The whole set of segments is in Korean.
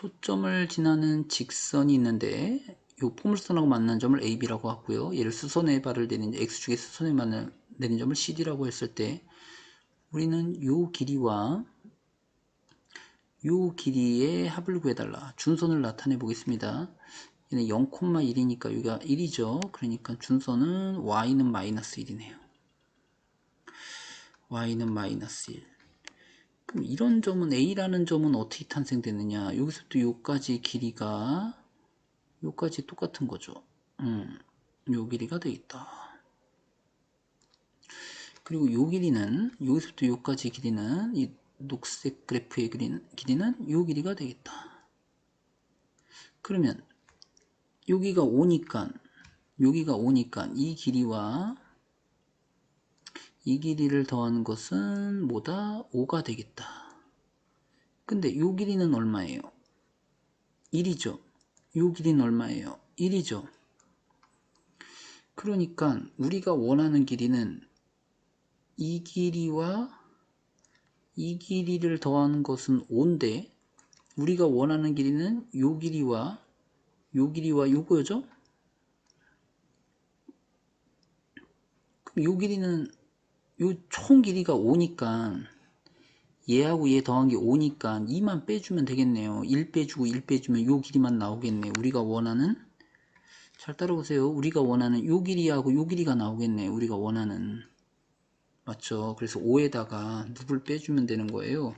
초점을 지나는 직선이 있는데 요 포물선하고 만나는 점을 AB라고 하고요. 얘를 수선의 발을 내는 X축의 수선에 만나는 내는 점을 CD라고 했을 때 우리는 요 길이와 요 길이의 합을 구해달라. 준선을 나타내 보겠습니다. 얘는 0,1이니까 여기가 1이죠. 그러니까 준선은 y는 마이너스 1이네요. y는 마이너스 1. 그럼 이런 점은 a라는 점은 어떻게 탄생되느냐? 여기서부터 요까지 길이가 요까지 똑같은 거죠. 음, 요 길이가 되겠다. 그리고 요 길이는 여기서부터 요까지 길이는 이 녹색 그래프의 길이는, 길이는 요 길이가 되겠다. 그러면 여기가 5니까 여기가 5니까 이 길이와 이 길이를 더하는 것은 뭐다? 5가 되겠다. 근데 요 길이는 얼마예요? 1이죠. 요 길이는 얼마예요? 1이죠. 그러니까 우리가 원하는 길이는 이 길이와 이 길이를 더하는 것은 5인데 우리가 원하는 길이는 요 길이와 요 길이와 요거죠? 그럼 요 길이는 요 총 길이가 5니까 얘하고 얘 더한 게 5니까 2만 빼주면 되겠네요. 1 빼주고 1 빼주면 요 길이만 나오겠네. 우리가 원하는 잘 따라보세요. 우리가 원하는 요 길이하고 요 길이가 나오겠네. 우리가 원하는 맞죠? 그래서 5에다가 누굴 빼주면 되는 거예요.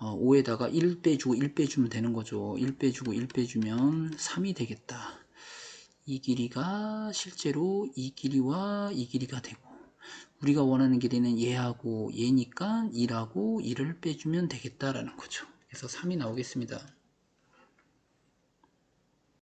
어, 5에다가 1 빼주고 1 빼주면 되는 거죠. 1 빼주고 1 빼주면 3이 되겠다. 이 길이가 실제로 이 길이와 이 길이가 되고 우리가 원하는 길이는 얘하고 얘니까 2라고 2를 빼주면 되겠다라는 거죠. 그래서 3이 나오겠습니다.